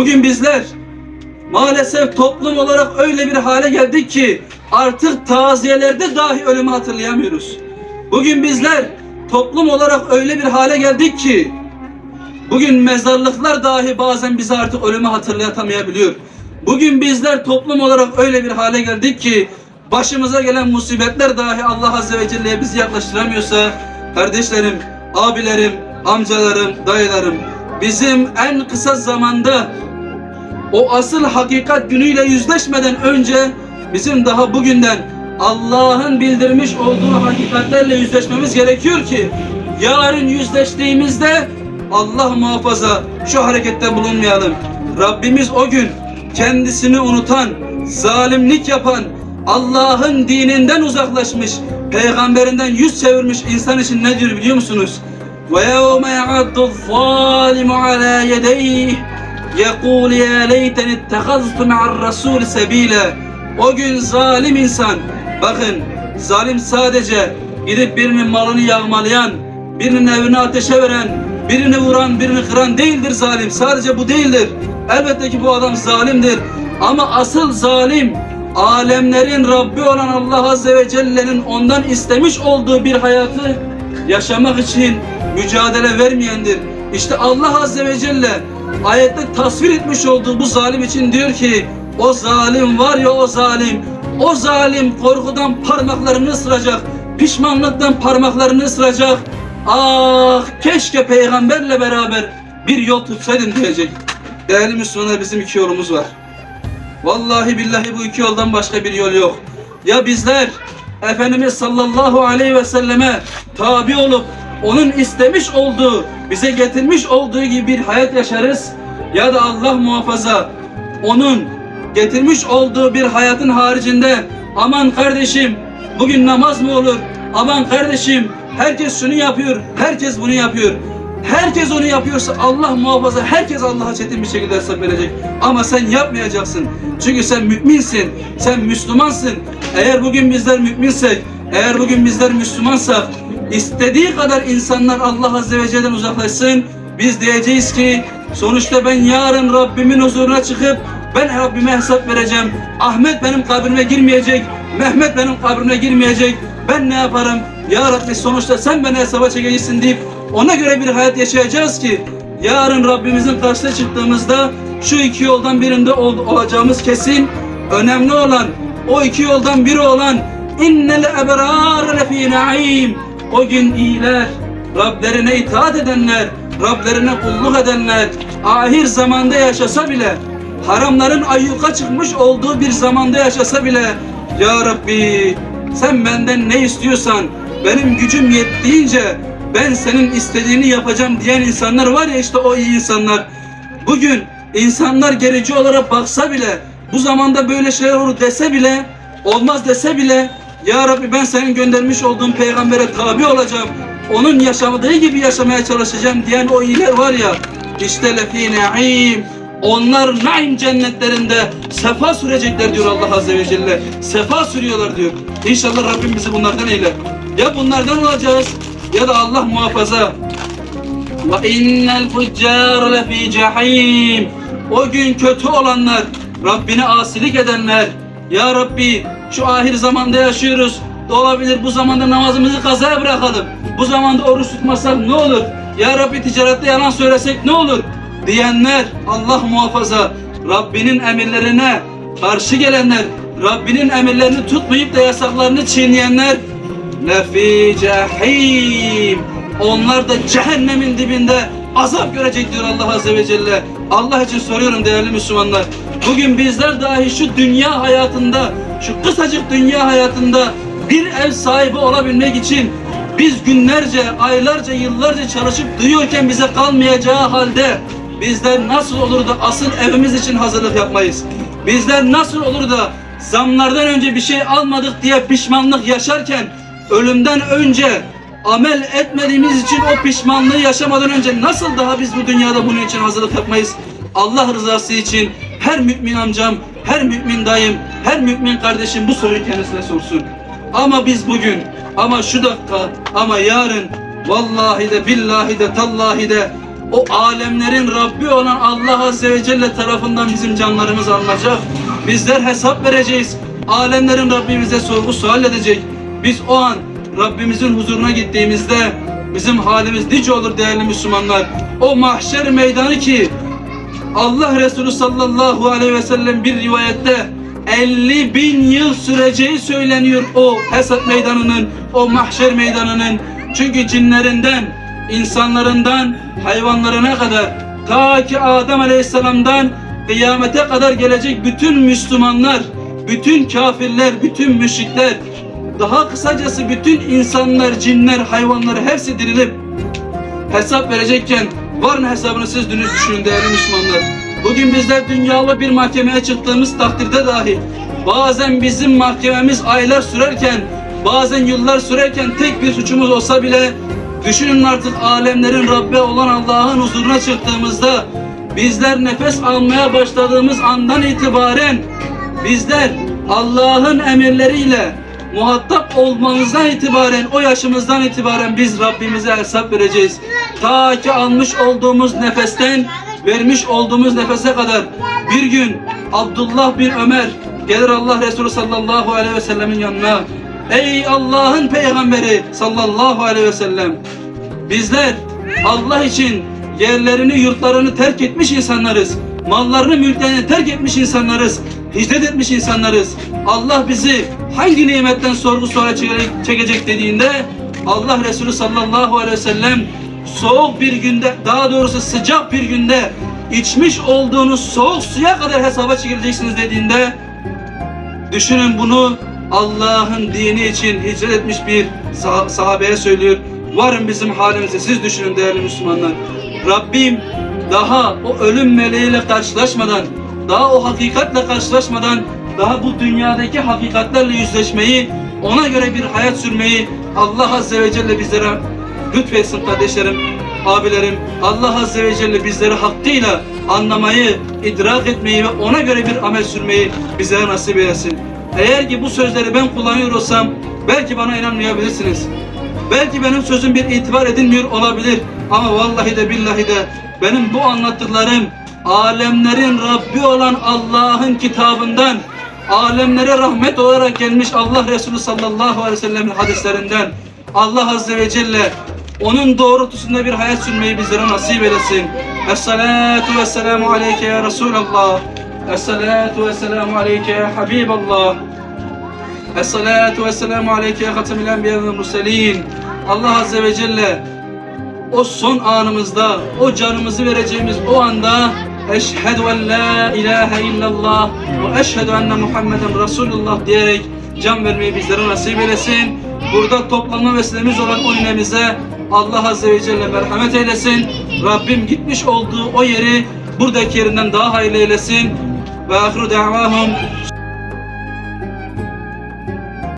Bugün bizler maalesef toplum olarak öyle bir hale geldik ki artık taziyelerde dahi ölümü hatırlayamıyoruz. Bugün bizler toplum olarak öyle bir hale geldik ki bugün mezarlıklar dahi bazen bize artık ölümü hatırlatamayabiliyor. Bugün bizler toplum olarak öyle bir hale geldik ki başımıza gelen musibetler dahi Allah Azze ve Celle'ye bizi yaklaştıramıyorsa kardeşlerim, abilerim, amcalarım, dayılarım bizim en kısa zamanda o asıl hakikat günüyle yüzleşmeden önce bizim daha bugünden Allah'ın bildirmiş olduğu hakikatlerle yüzleşmemiz gerekiyor ki yarın yüzleştiğimizde Allah muhafaza şu harekette bulunmayalım. Rabbimiz o gün kendisini unutan, zalimlik yapan, Allah'ın dininden uzaklaşmış, peygamberinden yüz çevirmiş insan için ne diyor biliyor musunuz? وَيَوْمَ يَعَدُّ الظَّالِمُ عَلَى يَدَيْهِ يَقُولُ يَا لَيْتَنِ اتَّخَذْتُ مَعَ الرَّسُولِ سَب۪يلًا O gün zalim insan, bakın zalim sadece gidip birinin malını yağmalayan, birinin evini ateşe veren, birini vuran, birini kıran değildir zalim. Sadece bu değildir. Elbette ki bu adam zalimdir. Ama asıl zalim, alemlerin Rabbi olan Allah Azze ve Celle'nin ondan istemiş olduğu bir hayatı yaşamak için mücadele vermeyendir. İşte Allah Azze ve Celle ayette tasvir etmiş olduğu bu zalim için diyor ki o zalim var ya o zalim. O zalim korkudan parmaklarını ısıracak pişmanlıktan parmaklarını ısıracak. Ah keşke peygamberle beraber bir yol tutsaydım diyecek. Değerli Müslümanlar bizim iki yolumuz var. Vallahi billahi bu iki yoldan başka bir yol yok. Ya bizler Efendimiz sallallahu aleyhi ve selleme tabi olup onun istemiş olduğu, bize getirmiş olduğu gibi bir hayat yaşarız ya da Allah muhafaza onun getirmiş olduğu bir hayatın haricinde aman kardeşim bugün namaz mı olur? Aman kardeşim herkes şunu yapıyor, herkes bunu yapıyor. Herkes onu yapıyorsa Allah muhafaza herkes Allah'a çetin bir şekilde hesap verecek. Ama sen yapmayacaksın. Çünkü sen müminsin. Sen Müslümansın. Eğer bugün bizler müminsek, eğer bugün bizler Müslümansak istediği kadar insanlar Allah Azze ve Celle'den uzaklaşsın. Biz diyeceğiz ki sonuçta ben yarın Rabbimin huzuruna çıkıp ben Rabbime hesap vereceğim. Ahmet benim kabrime girmeyecek. Mehmet benim kabrime girmeyecek. Ben ne yaparım? Ya Rabbi sonuçta sen beni hesaba çekeceksin deyip ona göre bir hayat yaşayacağız ki yarın Rabbimizin karşısına çıktığımızda şu iki yoldan birinde ol- olacağımız kesin. Önemli olan o iki yoldan biri olan innel ebrar lefî naim. O gün iyiler, Rablerine itaat edenler, Rablerine kulluk edenler ahir zamanda yaşasa bile haramların ayyuka çıkmış olduğu bir zamanda yaşasa bile Ya Rabbi sen benden ne istiyorsan benim gücüm yettiğince ben senin istediğini yapacağım diyen insanlar var ya işte o iyi insanlar. Bugün insanlar gerici olarak baksa bile bu zamanda böyle şeyler olur dese bile olmaz dese bile ya Rabbi ben senin göndermiş olduğun peygambere tabi olacağım. Onun yaşamadığı gibi yaşamaya çalışacağım diyen o iyiler var ya işte lefi naim onlar naim cennetlerinde sefa sürecekler diyor Allah Azze ve Celle. Sefa sürüyorlar diyor. İnşallah Rabbim bizi bunlardan eyler. Ya bunlardan olacağız ya da Allah muhafaza. Ve innel fuccar lefi cehim. O gün kötü olanlar, Rabbine asilik edenler. Ya Rabbi şu ahir zamanda yaşıyoruz. Olabilir bu zamanda namazımızı kazaya bırakalım. Bu zamanda oruç tutmasak ne olur? Ya Rabbi ticarette yalan söylesek ne olur? Diyenler Allah muhafaza Rabbinin emirlerine karşı gelenler Rabbinin emirlerini tutmayıp da yasaklarını çiğneyenler Lefi cehim. Onlar da cehennemin dibinde azap görecek diyor Allah Azze ve Celle. Allah için soruyorum değerli Müslümanlar. Bugün bizler dahi şu dünya hayatında, şu kısacık dünya hayatında bir ev sahibi olabilmek için biz günlerce, aylarca, yıllarca çalışıp duyuyorken bize kalmayacağı halde bizler nasıl olur da asıl evimiz için hazırlık yapmayız? Bizler nasıl olur da zamlardan önce bir şey almadık diye pişmanlık yaşarken ölümden önce amel etmediğimiz için o pişmanlığı yaşamadan önce nasıl daha biz bu dünyada bunun için hazırlık yapmayız? Allah rızası için her mümin amcam, her mümin dayım, her mümin kardeşim bu soruyu kendisine sorsun. Ama biz bugün, ama şu dakika, ama yarın vallahi de billahi de tallahi de o alemlerin Rabbi olan Allah Azze ve Celle tarafından bizim canlarımız alınacak. Bizler hesap vereceğiz. Alemlerin Rabbi bize sorgu sual edecek. Biz o an Rabbimizin huzuruna gittiğimizde bizim halimiz nice olur değerli Müslümanlar. O mahşer meydanı ki Allah Resulü sallallahu aleyhi ve sellem bir rivayette 50 bin yıl süreceği söyleniyor o hesap meydanının, o mahşer meydanının. Çünkü cinlerinden, insanlarından, hayvanlarına kadar ta ki Adem aleyhisselamdan kıyamete kadar gelecek bütün Müslümanlar, bütün kafirler, bütün müşrikler, daha kısacası bütün insanlar, cinler, hayvanlar hepsi dirilip hesap verecekken var mı hesabını siz dünüz düşünün değerli Müslümanlar. Bugün bizler dünyalı bir mahkemeye çıktığımız takdirde dahi bazen bizim mahkememiz aylar sürerken bazen yıllar sürerken tek bir suçumuz olsa bile düşünün artık alemlerin Rabbi olan Allah'ın huzuruna çıktığımızda bizler nefes almaya başladığımız andan itibaren bizler Allah'ın emirleriyle muhatap olmamızdan itibaren, o yaşımızdan itibaren biz Rabbimize hesap vereceğiz. Ta ki almış olduğumuz nefesten, vermiş olduğumuz nefese kadar bir gün Abdullah bin Ömer gelir Allah Resulü sallallahu aleyhi ve sellemin yanına. Ey Allah'ın peygamberi sallallahu aleyhi ve sellem bizler Allah için yerlerini, yurtlarını terk etmiş insanlarız. Mallarını, mülklerini terk etmiş insanlarız. Hicret etmiş insanlarız. Allah bizi hangi nimetten sorgu suale çekecek, dediğinde Allah Resulü sallallahu aleyhi ve sellem soğuk bir günde, daha doğrusu sıcak bir günde içmiş olduğunuz soğuk suya kadar hesaba çekileceksiniz dediğinde Düşünün bunu Allah'ın dini için hicret etmiş bir sah- sahabeye söylüyor. Varın bizim halimize siz düşünün değerli Müslümanlar. Rabbim daha o ölüm meleğiyle karşılaşmadan, daha o hakikatle karşılaşmadan, daha bu dünyadaki hakikatlerle yüzleşmeyi, ona göre bir hayat sürmeyi Allah Azze ve Celle bizlere lütfetsin kardeşlerim, abilerim. Allah Azze ve Celle bizlere hakkıyla anlamayı, idrak etmeyi ve ona göre bir amel sürmeyi bizlere nasip eylesin. Eğer ki bu sözleri ben kullanıyor olsam belki bana inanmayabilirsiniz. Belki benim sözüm bir itibar edilmiyor olabilir ama vallahi de billahi de benim bu anlattıklarım alemlerin Rabbi olan Allah'ın kitabından alemlere rahmet olarak gelmiş Allah Resulü sallallahu aleyhi ve sellem'in hadislerinden Allah Azze ve Celle onun doğrultusunda bir hayat sürmeyi bizlere nasip eylesin. Esselatu ve selamu aleyke ya Resulallah. Esselatu ve selamu aleyke ya Habiballah. Esselatu ve selamu aleyke ya Hatemil Enbiya ve Murselin. Allah Azze ve Celle o son anımızda, o canımızı vereceğimiz o anda Eşhedü en la ilahe illallah ve eşhedü enne Muhammeden Resulullah diyerek can vermeyi bizlere nasip eylesin. Burada toplanma vesilemiz olan o inemize Allah Azze ve Celle merhamet eylesin. Rabbim gitmiş olduğu o yeri buradaki yerinden daha hayırlı eylesin. Ve ahiru da'vahum